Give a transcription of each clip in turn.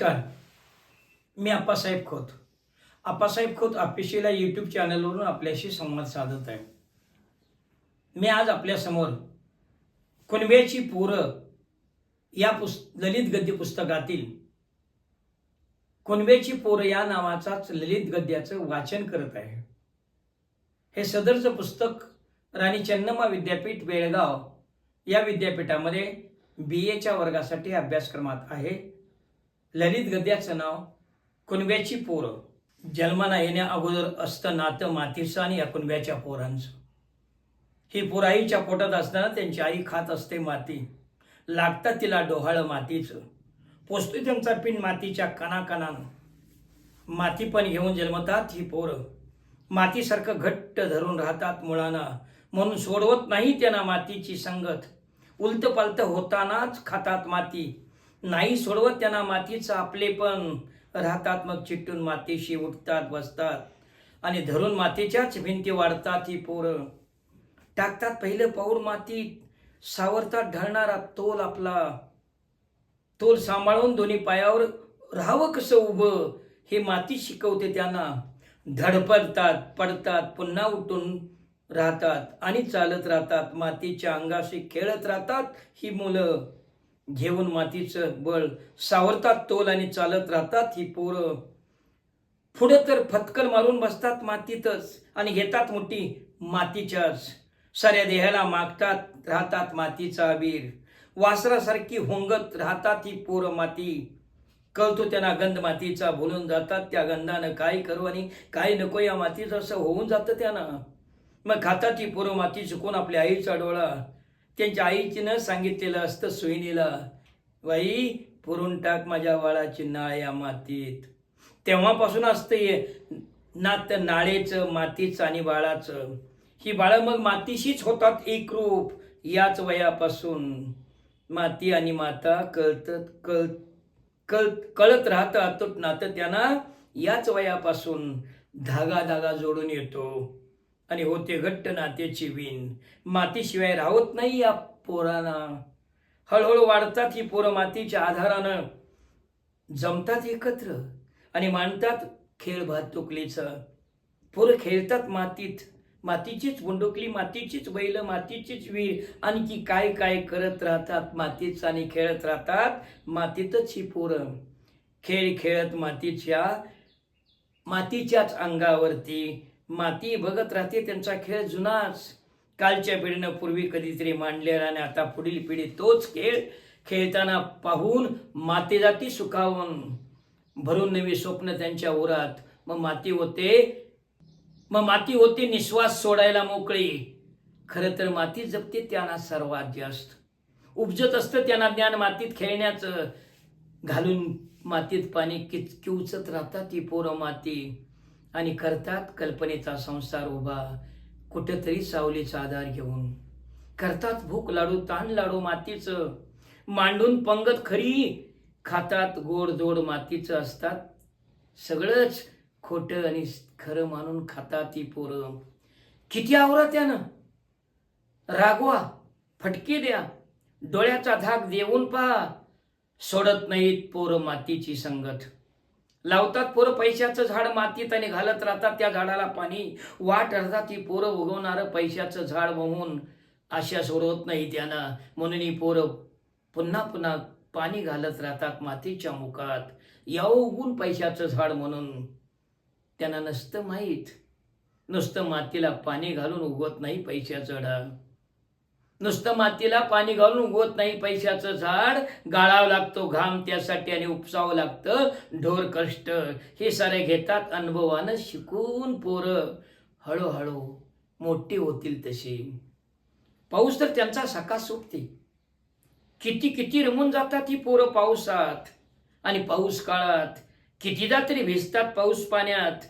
नमस्कार. मी Appasaheb Khot. Appasaheb Khot official YouTube चॅनलवरून आपल्याशी संवाद साधत आहे. मी आज आपल्यासमोर कुणब्याची पोरं या पुस् ललित गद्य पुस्तकातील कुणब्याची पोरं या नावाचाच ललित गद्याचं वाचन करत आहे. हे सदरचं पुस्तक राणी चन्नम्मा विद्यापीठ बेळगाव या विद्यापीठामध्ये बी एच्या वर्गासाठी अभ्यासक्रमात आहे. ललित गद्याचं नाव कुणब्याची पोरं. जन्माला येण्या अगोदर असतं नातं मातीचं आणि या कुणब्याच्या पोरांचं. ही पोर आईच्या पोटात असताना त्यांची आई खात असते माती. लागतात तिला डोहाळं मातीचं. पोचतोय त्यांचा पिंड मातीच्या कणाकणानं माती पण घेऊन जन्मतात ही पोरं. मातीसारखं घट्ट धरून राहतात मुळांना. म्हणून सोडवत नाही त्यांना मातीची संगत. उलट होतानाच खातात माती. नाही सोडवत त्यांना मातीचं आपले पण राहतात मग चिट्टून मातीशी उठतात बसतात. आणि धरून मातीच्याच भिंती वाढतात ही पोरं. टाकतात पहिलं पाऊल मातीत सावरतात ढळणारा तोल आपला. तोल सांभाळून दोन्ही पायावर राहावं कसं उभं हे माती शिकवते त्यांना. धडपडतात पडतात पुन्हा उठून राहतात आणि चालत राहतात. मातीच्या अंगाशी खेळत राहतात ही मुलं. घेऊन मातीचं बळ सावरतात तोल आणि चालत राहतात. ही पोरं पुढे तर फतकल मारून बसतात मातीतच आणि घेतात मोठी मातीच्याच. साऱ्या देहाला मागतात राहतात मातीचा अबीर. वासरासारखी होंगत राहतात ही पोरं माती. कळतो त्यांना गंध मातीचा भुलून जातात. त्या गंधानं काय करू आणि काय नको या मातीचं? असं होऊन जातं त्यांना. मग खातात ही पोरं माती चुकून आपल्या आईचा डोळा. त्यांच्या आईचीनं सांगितलेलं असतं सोयीनीला बाई पुरून टाक माझ्या बाळाची नाळ या मातीत. तेव्हापासून असतं हे नात नाळेचं मातीचं आणि बाळाचं ही बाळं मग मातीशीच होतात एकरूप याच वयापासून. माती आणि माता कळत कळ कळ कळत राहतं अतूट नातं त्यांना याच वयापासून धागा धागा जोडून येतो. आणि होते घट्ट नात्याची विण. मातीशिवाय राहत नाही या पोरांना. हळूहळू वाढतात ही पोरं मातीच्या आधारानं. जमतात एकत्र आणि मांडतात खेळ भातुकलीचं. पोरं खेळतात मातीत. मातीचीच बुंडुकली मातीचीच बैल मातीचीच वीर. आणखी काय काय करत राहतात? मातीच आणि खेळत राहतात मातीतच ही पोरं. खेळ खेळत मातीच्या मातीच्याच अंगावरती. माती बघत राहते त्यांचा खेळ जुनाच कालच्या पिढीनं पूर्वी कधीतरी मांडलेला आणि आता पुढील पिढी तोच खेळ खेळताना पाहून माती जाती सुखावून. भरून नवी स्वप्न त्यांच्या उरात. मग माती होते मग माती होते निश्वास सोडायला मोकळी. खरं तर माती जपते त्यांना सर्वात जास्त. उपजत असतं त्यांना ज्ञान मातीत खेळण्याचं. घालून मातीत पाणी किच किवचत राहतात ती पोरं माती. आणि करतात कल्पनेचा संसार उभा कुठेतरी सावलीचा आधार घेऊन. करतात भूक लाडू ताण लाडू मातीचं. मांडून पंगत खरी खातात गोड जोड मातीचं असतात. सगळंच खोटं आणि खरं मानून खातात ती पोरं. किती आवरा त्यानं. रागवा फटके द्या. डोळ्याचा धाक देऊन पहा. सोडत नाहीत पोरं मातीची संगत. लावतात पोरं पैशाचं झाड मातीत आणि घालत राहतात. त्या झाडाला पाणी वाट राहतात. ही पोरं उगवणारं पैशाचं झाड म्हणून आशा सोडवत नाही त्यांना. म्हणून ही पोरं पुन्हा पुन्हा पाणी घालत राहतात मातीच्या मुखात. याव उगून पैशाचं झाड म्हणून त्यांना नसतं माहीत. नुसतं मातीला पाणी घालून उगवत नाही पैशाचं झाड. नुसतं मातीला पाणी घालून उगवत नाही पैशाचं झाड गाळावं लागतो घाम त्यासाठी आणि उपसावं लागतं. ढोर कष्ट हे सारे घेतात अनुभवानं शिकून पोरं. हळूहळू मोठी होतील तशी. पाऊस तर त्यांचा सकाळ सुटते. किती किती रमून जातात ही पोरं पावसात. आणि पाऊस काळात कितीदा तरी भिजतात पाऊस पाण्यात.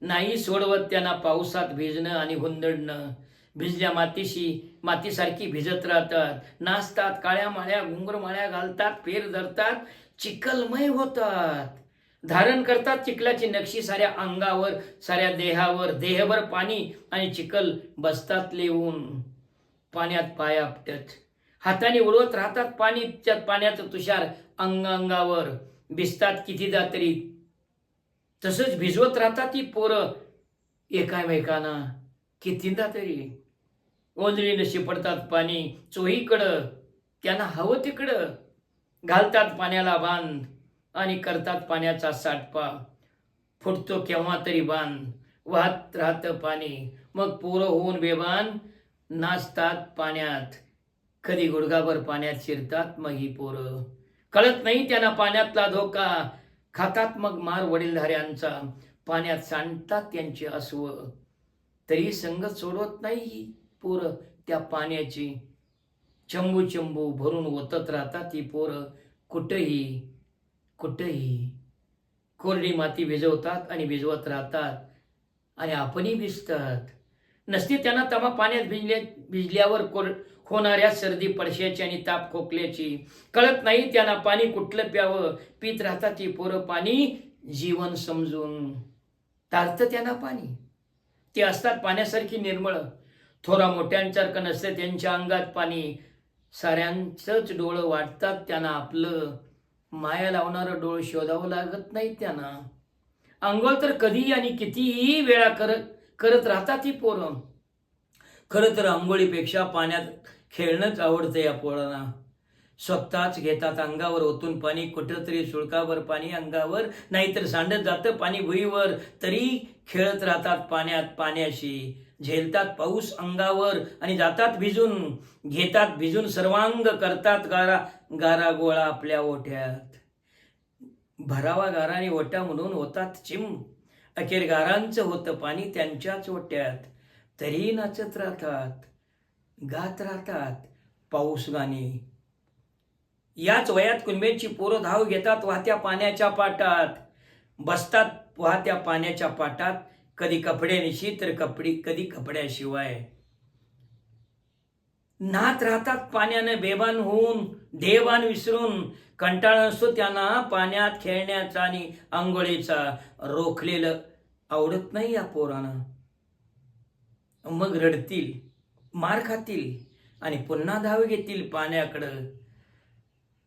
नाही सोडवत त्यांना पावसात भिजणं आणि हुंदडणं. भिजल्या मातीशी मातीसारखी भिजत राहतात. नाचतात काळ्या माळ्या घुंगर माळ्या घालतात फेर धरतात चिखलमय होतात. धारण करतात चिखलाची नक्षी साऱ्या अंगावर साऱ्या देहावर. देहभर पाणी आणि चिखल बसतात लिहून. पाण्यात पाय आपटत. हाताने उडवत राहतात पाणी त्यात पाण्याचं तुषार अंग अंगावर भिजतात कितीदा तरी. तसंच भिजवत राहतात ती पोरं एकामेकांना. कितीदा तरी. ओंजळीनं शिपडतात पाणी चोहीकडं त्यांना हवं तिकडं. घालतात पाण्याला बांध आणि करतात पाण्याचा साठपा. फुटतो केव्हा तरी बांध वाहत राहतं पाणी. मग पोरं होऊन बेबान नाचतात पाण्यात. कधी गुडघाभर पाण्यात शिरतात मग ही पोरं. कळत नाही त्यांना पाण्यातला धोका. खातात मग मार वडीलधाऱ्यांचा. पाण्यात सांडतात त्यांची अस्व. तरी संगत सोडवत नाही. ही पोरं त्या पाण्याची चंबू चंबू भरून ओतत राहतात ती पोरं. कुठंही कुठंही कोरडी माती भिजवतात आणि भिजवत राहतात आणि आपणही भिजतात. नसती त्यांना तमा पाण्यात भिजले भिजल्यावर कोर होणाऱ्या सर्दी पडश्याची आणि ताप खोकल्याची कळत नाही. त्यांना पाणी कुठलं प्यावं? पित राहतात ती पोरं पाणी जीवन समजून. तारतं त्यांना पाणी. ते असतात पाण्यासारखी निर्मळ. थोरा मोठ्यांसारखं नसते त्यांच्या अंगात पाणी. साऱ्यांचंच डोळं वाटतात त्यांना आपलं माया लावणारं डोळ शोधावं लागत नाही त्यांना. आंघोळ तर कधीही आणि कितीही वेळा करत करत राहतात ही पोरं. खरं तर आंघोळीपेक्षा पाण्यात खेळणंच आवडतं या पोरांना. स्वतःच घेतात अंगावर ओतून पाणी कुठंतरी सुळकावर पाणी अंगावर नाहीतर सांडत जातं पाणी भुईवर. तरी खेळत राहतात पाण्यात पाण्याशी. झेलतात पाऊस अंगावर आणि जातात भिजून घेतात भिजून सर्वांग करतात गारा गारा गोळा आपल्या ओठ्यात भरावा गारा आणि ओट्या म्हणून होतात चिम. अखेर गारांचं होतं पाणी त्यांच्याच ओट्यात. तरी नाचत राहतात गात राहतात पाऊस गाणी. याच वयात कुंभेची पोरं धाव घेतात वाहत्या पाण्याच्या पाटात. बसतात वाहत्या पाण्याच्या पाटात कधी कपड्यानिशी तर कपडी कधी कपड्याशिवाय. नात राहतात पाण्याने बेबान होऊन देवान विसरून. कंटाळा असतो त्यांना पाण्यात खेळण्याचा आणि आंघोळीचा. रोखलेलं आवडत नाही या पोरांना. मग रडतील मार खातील आणि पुन्हा धाव घेतील पाण्याकडं.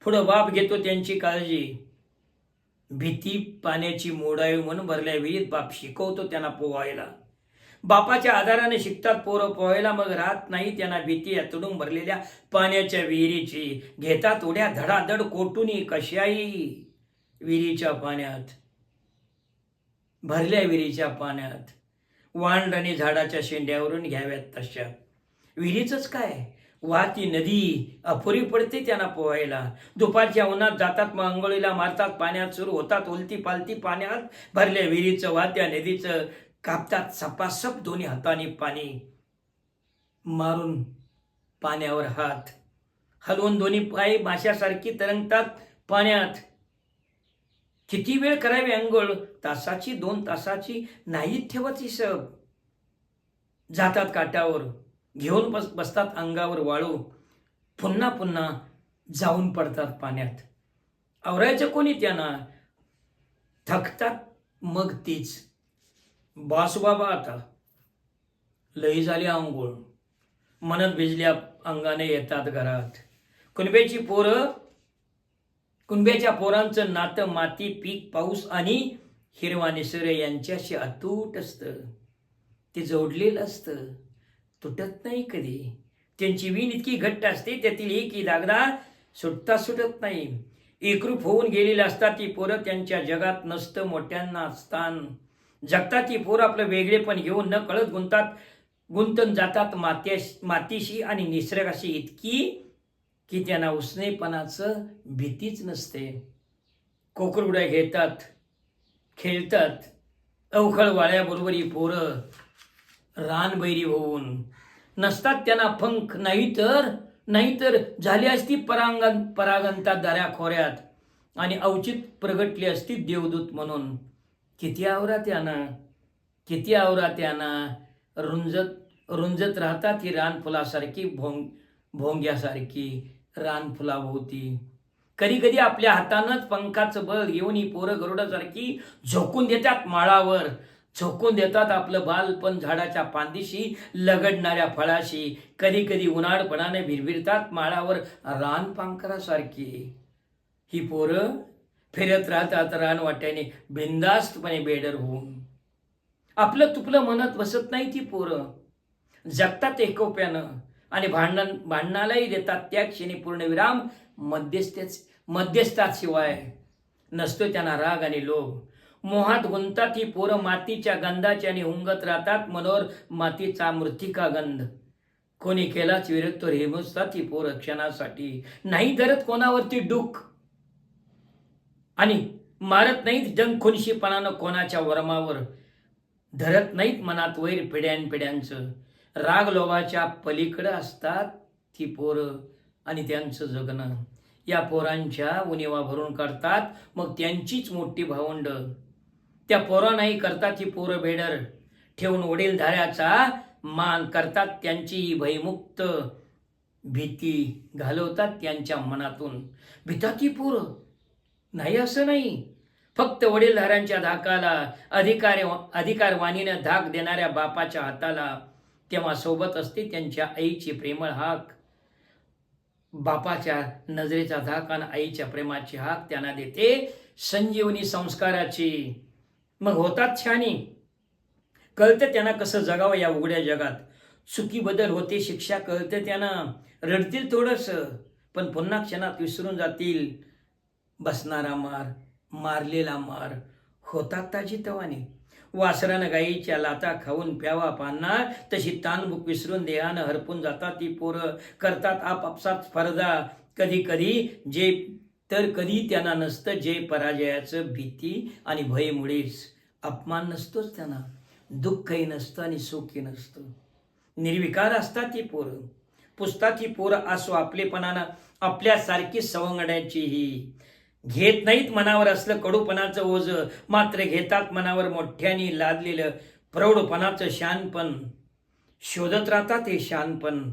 पुढं बाप घेतो त्यांची काळजी. भीती पाण्याची मोडावी म्हणून भरल्या विहिरीत बाप शिकवतो त्यांना पोहायला. बापाच्या आधाराने शिकतात पोरं पोहायला मग राहत नाही त्यांना भीती तुडून भरलेल्या पाण्याच्या विहिरीची. घेतात उड्या धडाधड कोटुनी कशाही विहिरीच्या पाण्यात. भरल्या विहिरीच्या पाण्यात. वांड आणि झाडाच्या शेंड्यावरून घ्याव्यात तशा. विहिरीच काय? वाहती नदी अपुरी पडते त्यांना पोहायला. दुपारच्या उन्हात जातात मग आंघोळीला मारतात पाण्यात सुरू होतात उलती पालती पाण्यात भरल्या विहिरीचं वाहत्या नदीचं कापतात सपासप दोन्ही हाताने पाणी मारून पाण्यावर हात. हलवून दोन्ही पाय माशासारखी तरंगतात पाण्यात. किती वेळ करावी अंघोळ तासाची दोन तासाची नाही ठेवत हिशब. जातात काटावर घेऊन बस बसतात अंगावर वाळू. पुन्हा पुन्हा जाऊन पडतात पाण्यात. आवरायचं कोणी त्यांना? थकतात मग तीच. बास बाबा आता. लई झाली आंघोळ. मनत भिजल्या अंगाने येतात घरात. कुणब्याची पोरं? कुणब्याच्या पोरांचं नातं माती पीक पाऊस आणि हिरवा निसर्ग यांच्याशी अतूट असतं. ते जोडलेलं असतं. तुटत नाही कधी. त्यांची वीण इतकी घट्ट असते त्यातील एकही दागदा सुटता सुटत नाही. एकरूप होऊन गेलेली असतात ती पोरं त्यांच्या जगात नसतं मोठ्यांना स्थान. जगतात ती पोरं आपलं वेगळेपण घेऊन न कळत गुंतात गुंतून जातात मात्या मातीशी आणि निसर्गाशी इतकी की त्यांना उसनेपणाचं भीतीच नसते. कोकरुड्या घेतात खेळतात अवखळ वाळ्याबरोबर ही पोरं रानबैरी होऊन. नसतात त्यांना पंख नाही तर नाहीतर झाली असती परांगण परागंतात दऱ्या खोऱ्यात आणि अवचित प्रगटली असती देवदूत म्हणून. किती आवरा त्यांना किती आवरा त्यांना. रुंजत रुंजत राहतात ही रानफुलासारखी भोंग भोंग्यासारखी रानफुलाभोवती कधी कधी आपल्या हातानंच पंखाचं बळ घेऊन ही पोरं गरुडासारखी झोकून देतात माळावर. झोकून देतात आपलं बालपण झाडाच्या पांदीशी लगडणाऱ्या फळाशी. कधी कधी उन्हाळपणाने भिरभिरतात माळावर रानपांखरासारखी ही पोरं फिरत राहतात रानवाट्याने बिंदास्तपणे बेडर होऊन आपलं तुपलं म्हणत बसत नाही ती पोरं. जगतात एकोप्यानं आणि भांडण भांडणालाही देतात त्या क्षणी पूर्णविराम मध्यस्थेच मध्यस्थाशिवाय नसतो त्यांना राग आणि लोभ. मोहात गुंतात ही पोरं मातीच्या गंधाची आणि हुंगत राहतात. मनोर मातीचा मृतिका गंध. कोणी केलाच विरोध तर हिमसतात ही पोरं क्षणासाठी. नाही धरत कोणावरती डुक. आणि मारत नाहीत जंगखुनशीपणानं कोणाच्या वर्मावर. धरत नाहीत मनात वैर पिढ्यान पिढ्यांचं. राग लोभाच्या पलीकडं असतात ती पोरं आणि त्यांचं जगणं. या पोरांच्या उणिवा भरून काढतात. मग त्यांचीच मोठी भावंड. त्या पोरांनाही करतात ही पोरं बेडर ठेवून वडीलधाऱ्याचा मान करतात त्यांची भयमुक्त भीती घालवतात त्यांच्या मनातून. भितात ही पोरं. नाही असं नाही. फक्त वडीलधाऱ्यांच्या धाकाला अधिकार अधिकारवाणीनं धाक देणाऱ्या बापाच्या हाताला तेव्हा सोबत असते त्यांच्या आईची प्रेमळ हाक. बापाच्या नजरेचा धाक आणि आईच्या प्रेमाची हाक त्यांना देते. संजीवनी संस्काराची मग होतात छानी. कळतं त्यांना कसं जगावं या उघड्या जगात. चुकी बदल होते शिक्षा कळतं त्यांना. रडतील थोडंसं पण पुन्हा क्षणात विसरून जातील. बसणारा मार मारलेला मार. होतात ताजी तवाने वासरानं गाईच्या लाता खाऊन प्यावा पाहणार तशी तानभूक विसरून देहानं हरपून जातात ती पोरं. करतात आपापसात स्पर्धा. कधी कधी जे तर कधी त्यांना नसतं जे पराजयाचं भीती आणि भयमुळेच अपमान नसतोच त्यांना. दुःखही नसतं आणि सुखही नसतं. निर्विकार असतात ती पोरं. पुसतात ही पोरं असो आपलेपणानं आपल्यासारखी सवंगण्याचीही घेत नाहीत मनावर असलं कडूपणाचं ओझ मात्र घेतात मनावर मोठ्याने लादलेलं प्रौढपणाचं शानपण. शोधत राहतात हे शानपण.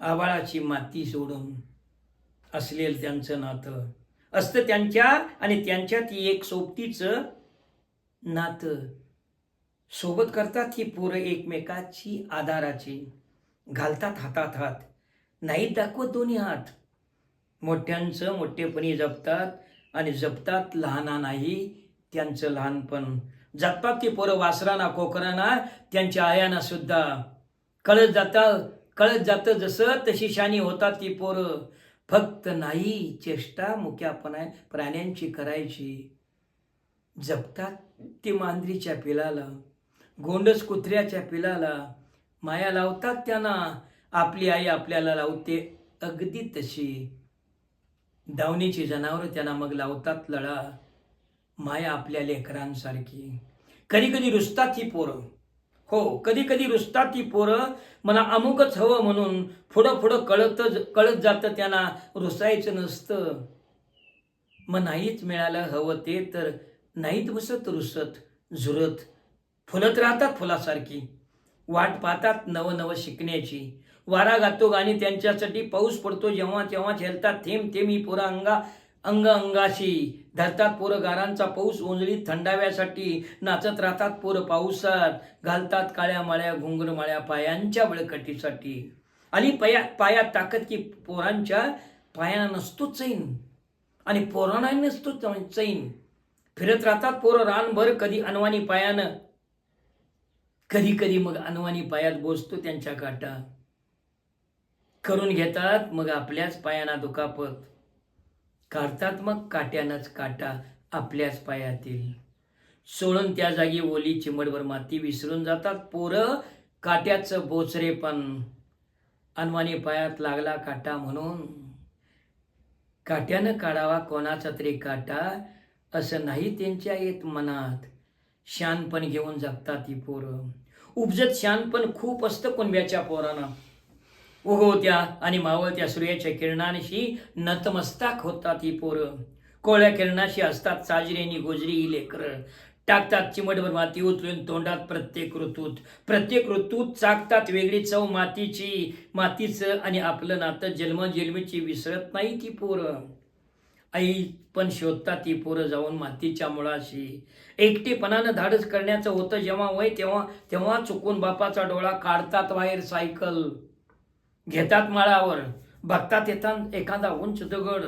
आबाळाची माती सोडून. असलेलं त्यांचं नातं. असतं त्यांच्या आणि त्यांच्यात एक सोबतीचं नातं. सोबत करतात ही पोरं एकमेकाची आधाराची. घालतात हातात हात. नाही दाखवत दोन्ही हात. मोठ्यांचं मोठेपणी जपतात आणि जपतात लहाना नाही त्यांचं लहानपण. जपतात ती पोरं वासराना कोकराना त्यांच्या आयाना सुद्धा. कळत जातं कळत जातं जसं तशी शानी होतात ती पोरं. फक्त नाही चेष्टा मुक्यापणा प्राण्यांची करायची. जपतात ती मांजरीच्या पिलाला गोंडस कुत्र्याच्या पिलाला माया लावतात त्यांना. आपली आई आपल्याला लावते अगदी तशी. दावणीची जनावरं त्यांना मग लावतात लळा. माया आपल्या लेकरांसारखी. कधी कधी रुसतात ही पोरं. हो कधी कधी रुसतात ती पोरं. मला अमुकच हवं म्हणून पुढं पुढं कळतच कळत जातं त्यांना रुसायचं नसतं. मग नाहीच मिळालं हवं ते तर नाहीत बसत रुसत झुरत. फुलत राहतात फुलासारखी. वाट पाहतात नवनवं शिकण्याची. वारा गातो गाणी त्यांच्यासाठी. पाऊस पडतो जेव्हा तेव्हा झेलतात थेंब थेंब ही पोरं अंगा. अंग अंगाशी धरतात पोरं गारांचा पाऊस ओंजळीत थंडाव्यासाठी नाचत राहतात पोरं पावसात. घालतात काळ्या माळ्या घुंगर माळ्या पायांच्या बळकटीसाठी. आणि पाया पायात ताकद की पोरांच्या पायांना नसतो चैन. आणि पोरांना नसतो चैन. फिरत राहतात पोरं रानभर कधी अनवानी पायानं. कधी कधी मग अनवानी पायात बोसतो त्यांच्या काटा. करून घेतात मग आपल्याच पायांना दुखापत. काढतात मग काट्यानंच काटा आपल्याच पायातील. सोडून त्या जागी ओली चिमडभर माती विसरून जातात पोरं काट्याचं बोचरे पण. अनवानी पायात लागला काटा म्हणून. काट्यानं काढावा कोणाचा तरी काटा असं नाही त्यांच्या येत मनात. शानपण घेऊन जगतात ही पोरं. उपजत शानपण खूप असतं कुणब्याच्या पोरांना. उगवत्या आणि मावळत्या सूर्याच्या किरणांशी नतमस्ताक होतात ही पोरं. कोळ्या किरणाशी असतात साजरेनी गोजरी ही लेकरं. टाकतात चिमटभर माती उचलून तोंडात प्रत्येक ऋतूत. प्रत्येक ऋतूत चाकतात वेगळी चव मातीची. मातीचं आणि आपलं नातं जन्मजन्मीची विसरत नाही ती पोरं. आई पण शोधतात ती पोरं जाऊन मातीच्या मुळाशी. एकटेपणानं धाडस करण्याचं होतं जेव्हा वय तेव्हा तेव्हा चुकून बापाचा डोळा काढतात बाहेर सायकल. घेतात माळावर. बघतात येतात एखादा उंच दगड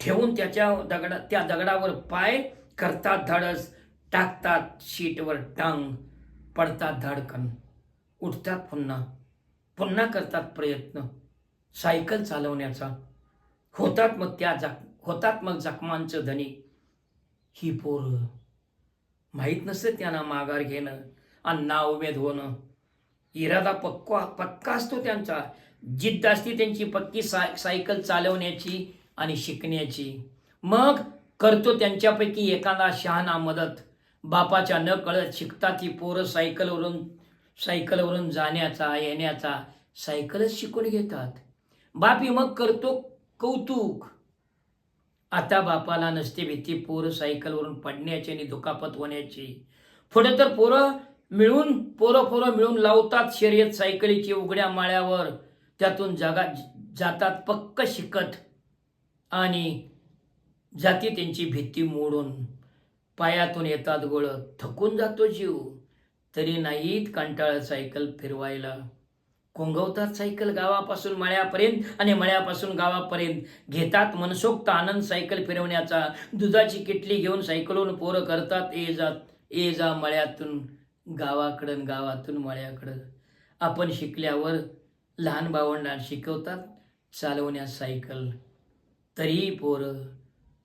ठेवून त्याच्या दगडा त्या दगडावर पाय करतात धाडस टाकतात शीटवर टांग पडतात धाडकन. उठतात पुन्हा. पुन्हा करतात प्रयत्न. सायकल चालवण्याचा. होतात मग त्या जख होतात मग जखमांचं धनी. ही पोरं. माहीत नसते त्यांना माघार घेणं आणि नाउमेद होणं. इरादा पक्वा पक्का असतो त्यांचा. जिद्द असते त्यांची पक्की साय सायकल चालवण्याची आणि शिकण्याची. मग करतो त्यांच्यापैकी एखादा शहाणा मदत. बापाच्या न कळत शिकता ती पोरं सायकलवरून सायकलवरून जाण्याचा येण्याचा सायकलच शिकून घेतात. बापी मग करतो कौतुक. आता बापाला नसते भीती पोरं सायकलवरून पडण्याची आणि दुखापत होण्याची. पुढे तर पोरं मिळून पोरं पोरं मिळून लावतात शर्यत सायकलीची उघड्या माळ्यावर. त्यातून जागा जातात पक्क शिकत आणि जाती त्यांची भीती मोडून पायातून येतात गोळत थकून जातो जीव. तरी नाहीत कंटाळ सायकल फिरवायला. कोंगवतात सायकल गावापासून मळ्यापर्यंत आणि मळ्यापासून गावापर्यंत. घेतात मनसोक्त आनंद सायकल फिरवण्याचा. दुधाची किटली घेऊन सायकलून पोरं करतात. ए जा ए जा मळ्यातून गावाकडं गावातून मळ्याकडं. आपण शिकल्यावर लहान भावंडांना शिकवतात. चालवण्यास सायकल. तरी पोरं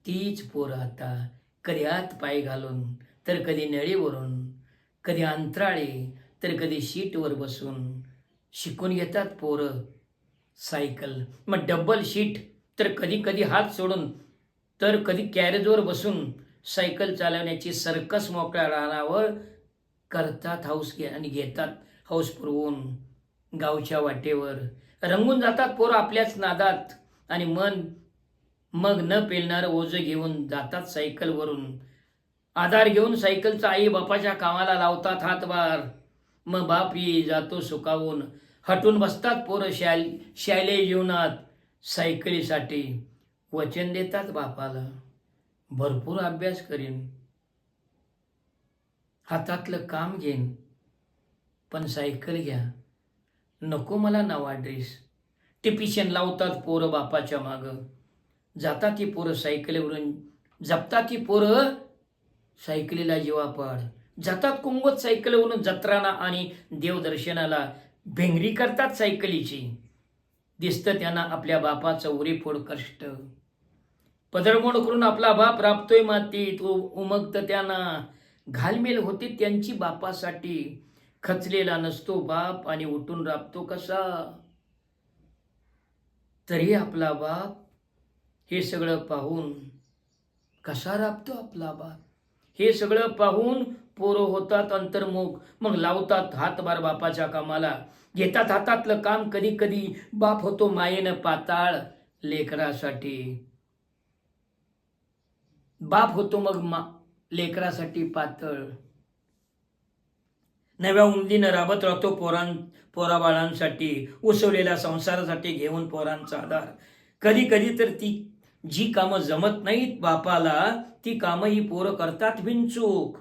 तीच पोरं आता कधी आत पाय घालून तर कधी नळीवरून कधी अंतराळे तर कधी शीटवर बसून. शिकून घेतात पोरं सायकल. मग डबल शीट तर कधी कधी हात सोडून तर कधी कॅरेजवर बसून सायकल चालवण्याची सर्कस मोकळ्या रानावर करतात हाऊस घे आणि घेतात. हाऊस पुरवून. गावच्या वाटेवर. रंगून जातात पोरं आपल्याच नादात आणि मन मग न पेलणारं ओझं घेऊन जातात सायकलवरून. आधार घेऊन सायकलचा आई बापाच्या कामाला लावतात हातभार. मग बाप ये जातो सुकावून हटून बसतात पोरं शाल शालेय जीवनात. सायकलीसाठी वचन देतात बापाला. भरपूर अभ्यास करीन. हातातलं काम घेईन. पण सायकल घ्या. नको मला नवा ड्रेस टिपिशन लावतात पोरं बापाच्या मागं. जातात ती पोरं सायकलीवरून. जपतात ती पोरं सायकलीला जीवापाड. जातात कुंगवत सायकलीवरून जत्राना आणि देवदर्शनाला. भेंगरी करतात सायकलीची. दिसतं त्यांना आपल्या बापाचं उरीफोड कष्ट. पदळमोड करून आपला बाप राबतोय मातीत. उमगत त्यांना. घालमेल होते त्यांची बापासाठी. खचलेला नसतो बाप आणि उठून राबतो कसा? तरी आपला बाप हे सगळं पाहून कसा राबतो आपला बाप? हे सगळं पाहून पोरं होतात अंतर्मुख मग लावतात हातभार बापाच्या कामाला. घेतात हातातलं काम कधी कधी बाप होतो मायेनं पाताळ लेकरासाठी. बाप होतो मग मा लेकरासाठी पातळ. नव्या उमदीनं राबत राहतो पोरां पोराबाळांसाठी. उसवलेल्या संसारासाठी घेऊन पोरांचा आधार. कधी कधी तर ती जी कामं जमत नाहीत बापाला ती कामं ही पोरं करतात विंचूक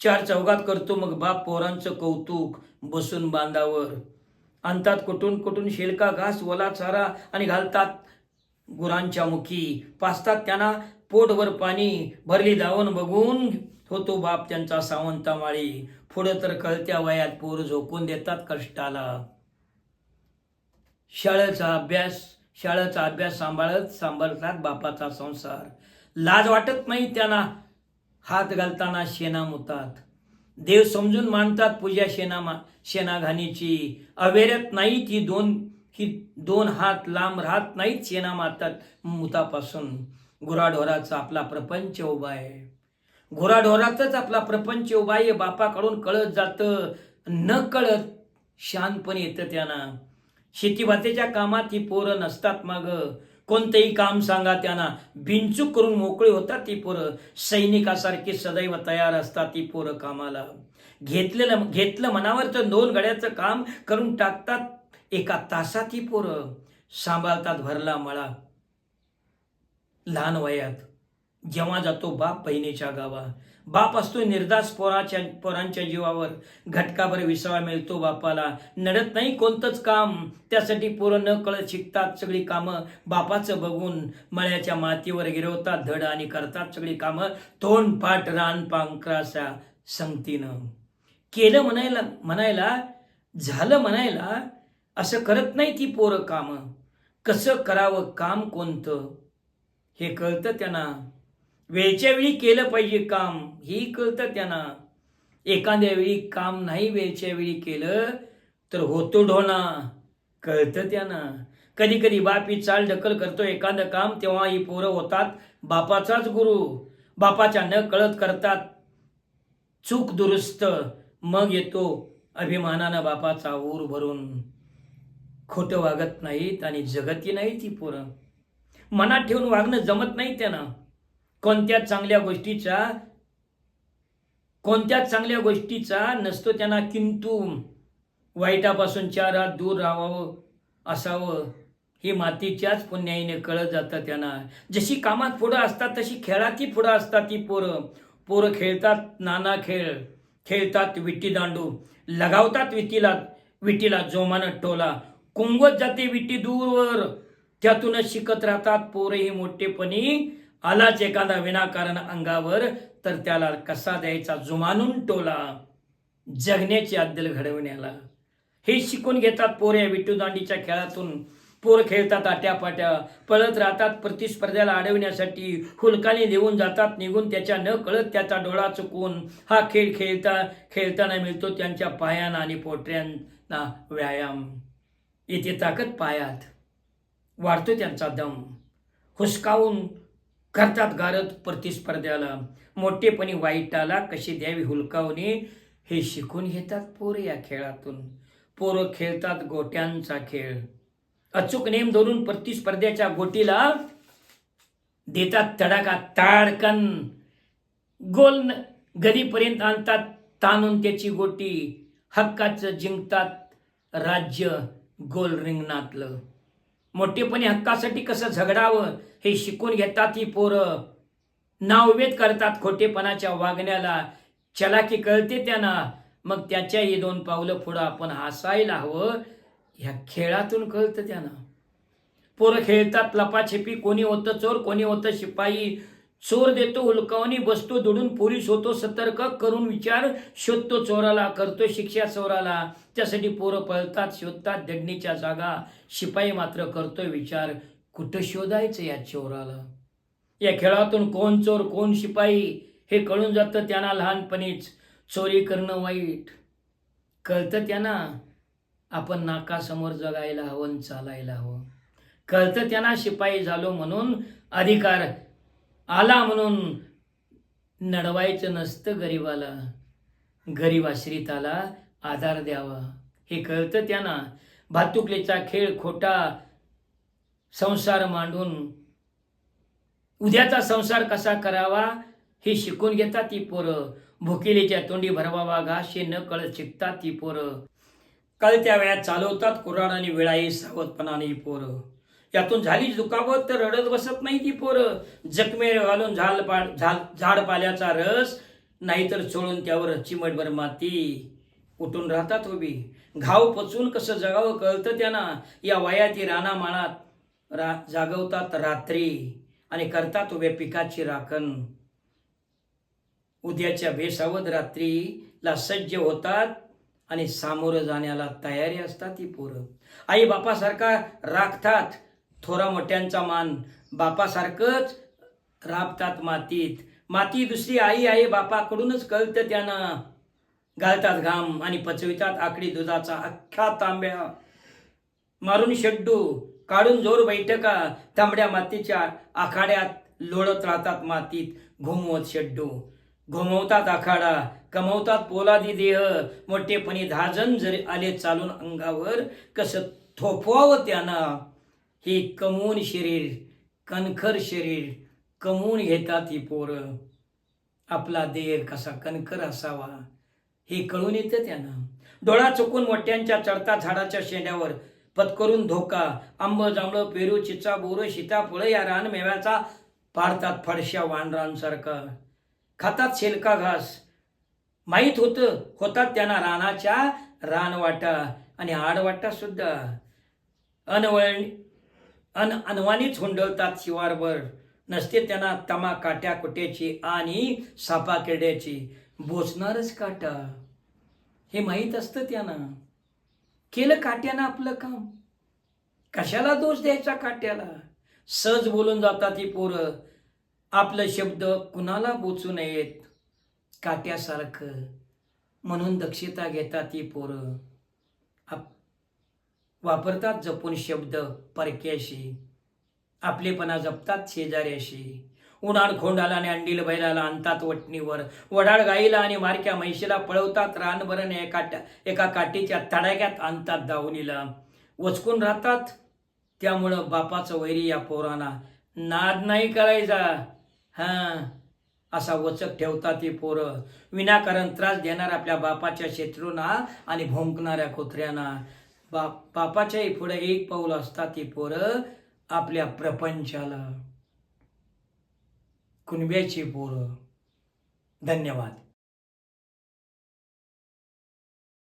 चार चौघात करतो मग बाप पोरांचं कौतुक बसून बांधावर. आणतात कुठून कुठून शिलका घास ओला चारा आणि घालतात गुरांच्या मुखी. पाचतात त्यांना पोटभर पाणी. भरली दावण बघून होतो बाप त्यांचा सावंतामाळी पुढं तर कळत्या वयात पोर झोकून देतात कष्टाला. शाळेचा अभ्यास शाळेचा अभ्यास सांभाळत सांभाळतात बापाचा संसार. लाज वाटत नाही त्यांना. हात घालताना शेणा मुतात. देव समजून मांडतात पूजा शेणा मा शेणाघाणीची. अवेरत नाही ती दोन ही दोन हात लांब राहत नाहीत शेणा मारतात मुतापासून. गुराढोराचा आपला प्रपंच उभा आहे. घोराढोरातच आपला प्रपंच बाह्य बापाकडून कळत जातं. न कळत शानपण येतं त्यांना. शेतीभातीच्या कामात ही पोरं नसतात मग. कोणतंही काम सांगा त्यांना. बिनचूक करून मोकळी होतात ती पोरं. सैनिकासारखी सदैव तयार असतात ती पोरं कामाला. घेतलेलं घेतलं मनावरचं दोन गड्याचं काम करून टाकतात एका तासात ही पोरं. सांभाळतात भरला मळा. लहान वयात. जेव्हा जातो बाप बहिणीच्या गावा बाप असतो निर्दास पोराच्या पोरांच्या जीवावर. घटकाभर विसावा मिळतो बापाला. नडत नाही कोणतंच काम. त्यासाठी पोरं न कळत शिकतात सगळी कामं. बापाचं बघून मळ्याच्या मातीवर गिरवतात धड आणि करतात सगळी कामं. तोंड पाठ रान पांकरासा संगतीनं. केलं म्हणायला म्हणायला झालं म्हणायला असं करत नाही ती पोरं कामं. कसं करावं काम कोणतं? हे कळतं त्यांना. वेळच्या वेळी केलं पाहिजे काम. ही कळतं त्यांना. एखाद्या वेळी काम नाही वेळच्या वेळी केलं तर होतो ढोना कळतं त्यांना. कधी कधी बाप ही चाल ढकल करतो एखादं काम तेव्हा ही पोरं होतात बापाचाच गुरु. बापाच्या न कळत करतात. चूक दुरुस्त. मग येतो अभिमानानं बापाचा ऊर भरून. खोटं वागत नाहीत आणि जगती नाही ती पोरं. मनात ठेवून वागणं जमत नाही त्यांना. कोणत्या चांगल्या गोष्टीचा कोणत्याच चांगल्या गोष्टीचा नसतो त्यांना किंतु वाईटापासून चार हात दूर राहावं असावं ही मातीच्याच पुण्याईने कळत जातं त्यांना. जशी कामात पुढं असतात तशी खेळातही पुढं असतात ती पोरं. पोरं खेळतात नाना खेळ खेळतात विटी दांडू लगावतात विटीला विटीला जोमानं टोला. कुंगवत जाते विटी दूरवर त्यातूनच शिकत राहतात पोरही मोठेपणी. आलाच एखादा विनाकारण अंगावर तर त्याला कसा द्यायचा जुमानून टोला? जगण्याची अद्दल घडवण्याला. हे शिकून घेतात पोरे विट्टू दांडीच्या खेळातून. पोर खेळतात आट्यापाट्या पळत राहतात प्रतिस्पर्ध्याला अडवण्यासाठी. हुलकाने देऊन जातात निघून त्याच्या न कळत त्याचा डोळा चुकून. हा खेळ खेळता खेळताना मिळतो त्यांच्या पायांना आणि पोटऱ्यांना व्यायाम. येते ताकद पायात. वाढतो त्यांचा दम. हुसकावून करतात गारद प्रतिस्पर्ध्याला. मोठेपणी वाईटाला कशी द्यावी हुलकावणे? हे शिकून घेतात पोरं या खेळातून. पोरं खेळतात गोट्यांचा खेळ. अचूक नेम धरून प्रतिस्पर्ध्याच्या गोटीला देतात तडाका ताडकन. गोल न- गरीपर्यंत आणतात ताणून त्याची गोटी. हक्काचं जिंकतात राज्य गोल रिंगणातलं. मोठेपणी हक्कासाठी कसं झगडावं हे शिकून घेतात ही पोरं. नाववेद करतात खोटेपणाच्या वागण्याला. चलाकी कळते त्यांना. मग त्याच्याही दोन पावलं पुढं आपण हसायला हवं. ह्या खेळातून कळतं त्यांना. पोरं खेळतात लपाछपी कोणी होतं चोर कोणी होतं शिपाई. चोर देतो हुलकावणी बसतो दुडून पोलीस होतो सतर्क करून विचार शोधतो चोराला करतो शिक्षा चोराला. त्यासाठी पोरं पळतात शोधतात दडणीच्या जागा. शिपाई मात्र करतोय विचार. कुठं शोधायचं या चोराला? या खेळातून कोण चोर कोण शिपाई? हे कळून जातं त्यांना लहानपणीच. चोरी करणं वाईट. कळतं त्यांना आपण नाकासमोर जगायला हवं चालायला हवं. कळतं त्यांना शिपाई झालो म्हणून अधिकार. आला म्हणून नडवायचं नसतं गरीबाला. गरीब आश्रिताला आधार द्यावा. हे कळतं त्यांना. भातुकलेचा खेळ खोटा संसार मांडून उद्याचा संसार कसा करावा हे शिकून घेतात ती पोरं. भुकेलीच्या तोंडी भरवावा घास हे न कळत शिकतात ती पोरं. कळत्या वेळात चालवतात कुराण आणि वेळाही सावधपणाने ही पोरं. यातून झालीच दुखावत तर रडत बसत नाही ती पोरं. जखमेळ घालून झाल पा झाल झाड पाल्याचा रस नाहीतर चोळून त्यावर चिमटभर माती. उठून राहतात उभी. घाव पचून कसं जगावं कळतं त्यांना. या वयाती रानामाळात रा जागवतात रात्री आणि करतात उभ्या पिकाची राखण. उद्याच्या बेसावध रात्रीला सज्ज होतात आणि सामोरं जाण्याला तयारी असतात ती पोरं. आई बापासारखा राखतात. थोरा मोठ्यांचा मान. बापासारखंच राबतात मातीत. माती दुसरी आई आहे बापाकडूनच कळतं त्यानं. घालतात घाम आणि पचवितात आकडी दुधाचा अख्खा तांब्या. मारून शेड्डू काढून जोर बैठका तांबड्या मातीच्या आखाड्यात लोळत राहतात मातीत. घुमवत शेड्डू. घुमवतात आखाडा कमवतात पोलादी देह. मोठेपणी दहाजण जरी आले चालून अंगावर कसं थोपवावं त्यानं? हे कमवून शरीर कणखर शरीर कमवून घेतात ही पोरं. आपला देह कसा कणखर असावा हे कळून येतं त्यांना. डोळा चुकून मोठ्यांच्या चढता झाडाच्या शेंड्यावर पत्करून धोका आंब जांभळं पेरू चिचा बोरं सीताफळं या रानमेव्याचा पाडतात फडशा वानरांसारखा खातात शेलका घास. माहीत होतं होतात त्यांना रानाच्या रानवाटा आणि आडवाटा सुद्धा. अनवळ अन अनवानीच हुंडळतात शिवारभर. नसते त्यांना तमा काट्या कुट्याची आणि सापा किड्याची बोचणारच काटा. हे माहीत असतं त्यांना. केलं काट्यानं आपलं काम. कशाला दोष द्यायचा काट्याला? सहज बोलून जातात ही पोरं. आपलं शब्द कुणाला बोचू नयेत? काट्यासारखं. म्हणून दक्षता घेतात ही पोरं. आप वापरतात जपून शब्द परक्याशी. आपलेपणा जपतात शेजाऱ्याशी. उन्हाळ खोंडाला आणि अंडील बैलाला आणतात वटणीवर. वडाळ गाईला आणि मारक्या म्हैशीला पळवतात रानभरण एका एका काठीच्या तडाक्यात आणतात दावणीला. वचकून राहतात. त्यामुळं बापाचं वैरी या पोरांना नाद नाही करायचा. हां असा वचक ठेवतात ही पोरं. विनाकारण त्रास देणार आपल्या बापाच्या शत्रूंना आणि भोंकणाऱ्या कुत्र्यांना. बाप बापाच्याही पुढे एक पाऊल असतात ती पोरं आपल्या प्रपंचाला. कुणब्याची पोरं. धन्यवाद.